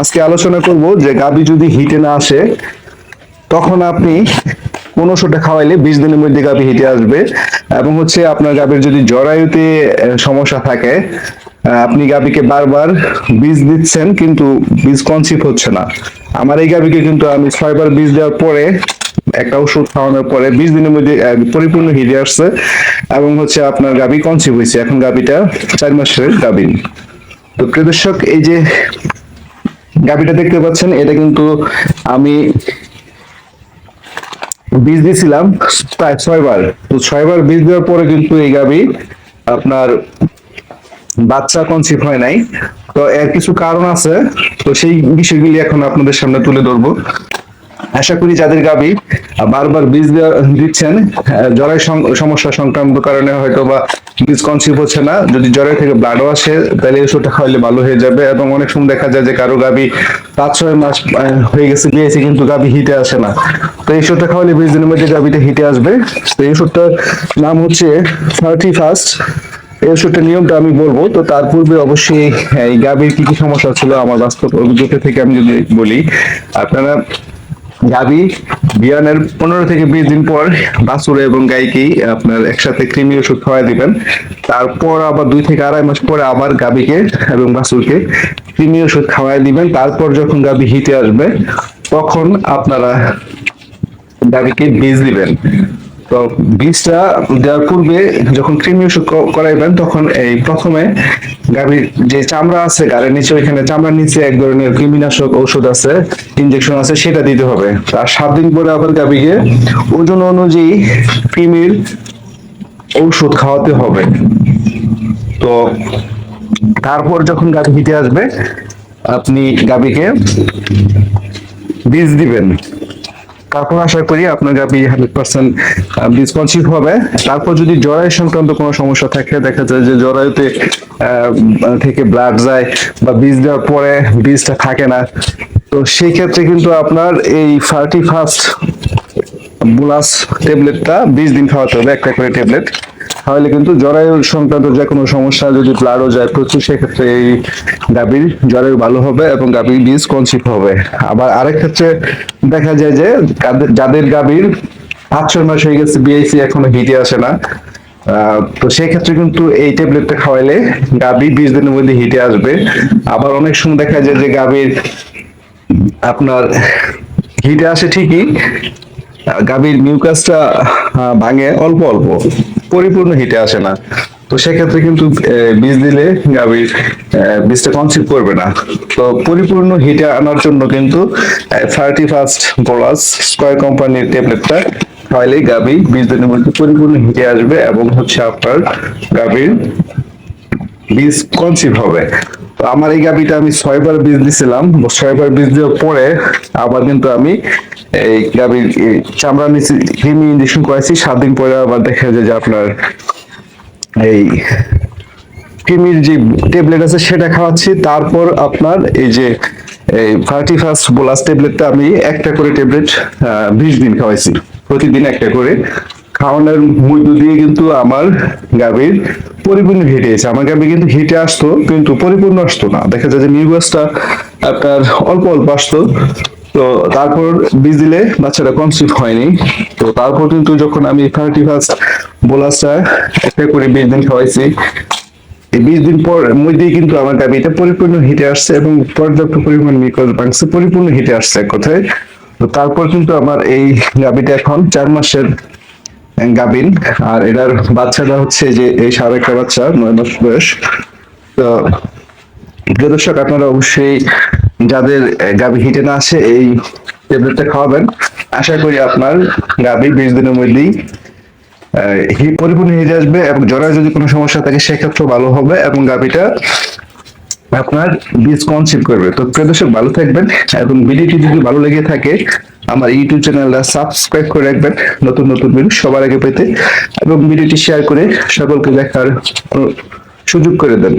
আজকে আলোচনা করব যে গাবি যদি হিটে না আসে, তখন আপনি ওষুধটা খাওয়াইলে বিশ দিনের মধ্যে গাবি হিটে আসবে। এবং হচ্ছে আপনার গাবির যদি জরায়ুতে সমস্যা থাকে আপনি গাবিকে বারবার বীজ দিচ্ছেন, কিন্তু বীজ কনসিভ হচ্ছে না। আমার এই গাবিকে কিন্তু আমি ছয়বার বীজ দেওয়ার পরে, একটা ওষুধ খাওয়ানোর পরে বিশ দিনের মধ্যে পরিপূর্ণ হিটে আসছে। এবং হচ্ছে আপনার গাবি কনসিভ হয়েছে। এখন গাবিটা চার মাসের গাবিন তো প্রিয় এই যে গাবিটা দেখতে পাচ্ছেন, এটা কিন্তু আমি বীজ দিয়েছিলাম প্রায় ছয়বার। তো ছয়বার বীজ দেওয়ার পরে কিন্তু এই গাবি আপনার বাচ্চা কনসিভ হয় নাই। তো এর কিছু কারণ আছে, তো সেই বিষয়গুলি এখন আপনাদের সামনে তুলে ধরবো। আশা করি যাদের গাবি বারবার বীজ দিচ্ছেন জ্বরের সমস্যা, সংক্রান্ত কারণে হয়তো বা বীজ কনসিভ হচ্ছে না। যদি জ্বরের থেকে ব্লাডও আসে, তাহলে ওষুধটা খাওয়ালে ভালো হয়ে যাবে। এবং অনেক সময় দেখা যায় যে কারও গাবি পাঁচ, ছয় মাস হয়ে গেছে দিয়েছে কিন্তু গাবি হিটে আসে না। তো এই ওষুধটা খাওয়ালে বিশ দিনের মধ্যে গাবিটা হিটে আসবে। তো এই ওষুধটার নাম হচ্ছে থার্টি ফার্স্ট এই ওষুধটার নিয়মটা আমি বলব, তো তার পূর্বে অবশ্যই এই গাবির কি কি সমস্যা ছিল আমার বাস্তব অভিজ্ঞতা থেকে আমি যদি বলি, আপনারা গাভী, বিয়ানের পনেরো থেকে বিশ দিন পর বাছুর এবং গাইকেই আপনার একসাথে কৃমি ওষুধ খাওয়াই দিবেন। তারপর আবার দুই থেকে আড়াই মাস পরে আবার গাবিকে এবং বাছুরকে কৃমি ওষুধ খাওয়াই দিবেন। তারপর যখন গাবি হিটে আসবে, তখন আপনারা গাবিকে বীজ দিবেন। তো বীজটা দেওয়ার পূর্বে যখন কৃমি ওষুধ করাইবেন, তখন এই প্রথমে গাভীর যে চামড়া আছে গাড়ির নিচে, ওইখানে চামড়ার নিচে এক ধরনের কৃমিনাশক ঔষধ আছে ইনজেকশন আছে, সেটা দিতে হবে। তার সাত দিন পরে আবার গাভীকে ওজন অনুযায়ী কৃমির ঔষধ খাওয়াতে হবে। তো তারপর যখন গাভী হিটে আসবে, আপনি গাভীকে বীজ দিবেন। তারপর আশা করি আপনার গাবি হান্ড্রেড পার্সেন্ট রেসপন্সিভ হবে। তারপর যদি জরায়ু সংক্রান্ত কোনো সমস্যা থাকে, দেখা যায় যে জরায়ুতে থেকে ব্লাড যায় বা বীজ দেওয়ার পরে বীজটা থাকে না, তো সেই ক্ষেত্রে কিন্তু আপনার এই ফার্টি ফার্স্ট বুলাস ট্যাবলেটটা বিশ দিন খাওয়াতে হবে, একটা করে ট্যাবলেট তাহলে কিন্তু জরায়ু সংক্রান্ত যে কোনো সমস্যা যদি ব্লাডও যায় প্রচুর, সেক্ষেত্রে এই গাভীর জরায়ু ভালো হবে এবং গাভীর বীজ কনসিভ হবে। আবার আরেক ক্ষেত্রে দেখা যায় যে যাদের- গাভীর পাঁচ, ছয় মাস হয়ে গেছে বিআইসি এখনও হিটে আসে না তো সেই ক্ষেত্রে কিন্তু এই ট্যাবলেটটা খাওয়াইলে গাভী বিশ দিনের মধ্যে হিটে আসবে। আবার অনেক সময় দেখা যায় যে গাভীর আপনার হিটে আসে ঠিকই, গাভীর মিউকাসটা ভাঙে অল্প অল্প। পরিপূর্ণ হিটে আসে না। তো সেক্ষেত্রে কিন্তু বীজ দিলে গাভীর বীজটা কনসিভ করবে না। তো পরিপূর্ণ হিটে আনার জন্য কিন্তু থার্টি ফার্স্ট বলাস স্কয়ার কোম্পানির ট্যাবলেটটা খাওয়াইলে গাভী বীজ দিনের মধ্যে পরিপূর্ণ হিটে আসবে এবং হচ্ছে আপনার গাভীর বীজ কনসিভ হবে। তো আমার এই গাবিটা আমি ছয়বার বীজ দিছিলাম। ছয়বার বীজ দেওয়ার পরে আবার কিন্তু আমি এই গাবির চামড়া নিচে কৃমি ইঞ্জেকশন করেছি সাত দিন পরে আবার দেখা যায় যে আপনার এই কৃমির যে ট্যাবলেট আছে সেটা খাওয়াচ্ছি। তারপর আপনার এই যে এই থার্টি ফার্স্ট বোলাস ট্যাবলেটটা আমি একটা করে ট্যাবলেট বিশ দিন খাওয়াইছি। প্রতিদিন একটা করে। খাওয়ানোর মধ্য দিয়ে কিন্তু আমার গাভীর পরিপূর্ণ হিটে এসে আমার গাভী কিন্তু হিটে আসতো, কিন্তু পরিপূর্ণ আসতো না। দেখা যায় যে নিউগাসটা আপনার অল্প অল্প আসতো। তো তারপর বীজ দিলে বাচ্চাটা কনসিভ হয়নি। তো তারপর কিন্তু যখন আমি ফার্স্ট বোলাসটা একটা করে বিশ দিন খাওয়াইছি, এই বিশ দিন পর মধ্যেই কিন্তু আমার গাবিটা পরিপূর্ণ হিটে আসছে এবং পর্যাপ্ত পরিমাণ মিকজ বাংছে পরিপূর্ণ হিটে আসছে এক কথায়। তো তারপর কিন্তু আমার এই গাবিটা এখন চার মাসের গাবিন, আর এটার বাচ্চাটা হচ্ছে যে এই সাড়ে একটা বাচ্চা, নয় মাস বয়স। তো প্রিয় দর্শক, আপনারা অবশ্যই যাদের গাবি হিটে না আসে এই ট্যাবলেটটা খাওয়াবেন। আশা করি আপনার গাবি বিশ দিনের মধ্যেই পরিপূর্ণ হয়ে আসবে এবং জ্বরের যদি কোনো সমস্যা থাকে, সেক্ষেত্রেও ভালো হবে এবং গাভিটা আপনার বীজ কনসিভ করবে। তো প্রিয় দর্শক, ভালো থাকবেন। এবং ভিডিওটি যদি ভালো লেগে থাকে, আমার ইউটিউব চ্যানেলটা সাবস্ক্রাইব করে রাখবেন। নতুন নতুন ভিডিও সবার আগে পেতে এবং ভিডিওটি শেয়ার করে সকলকে দেখার সুযোগ করে দেন।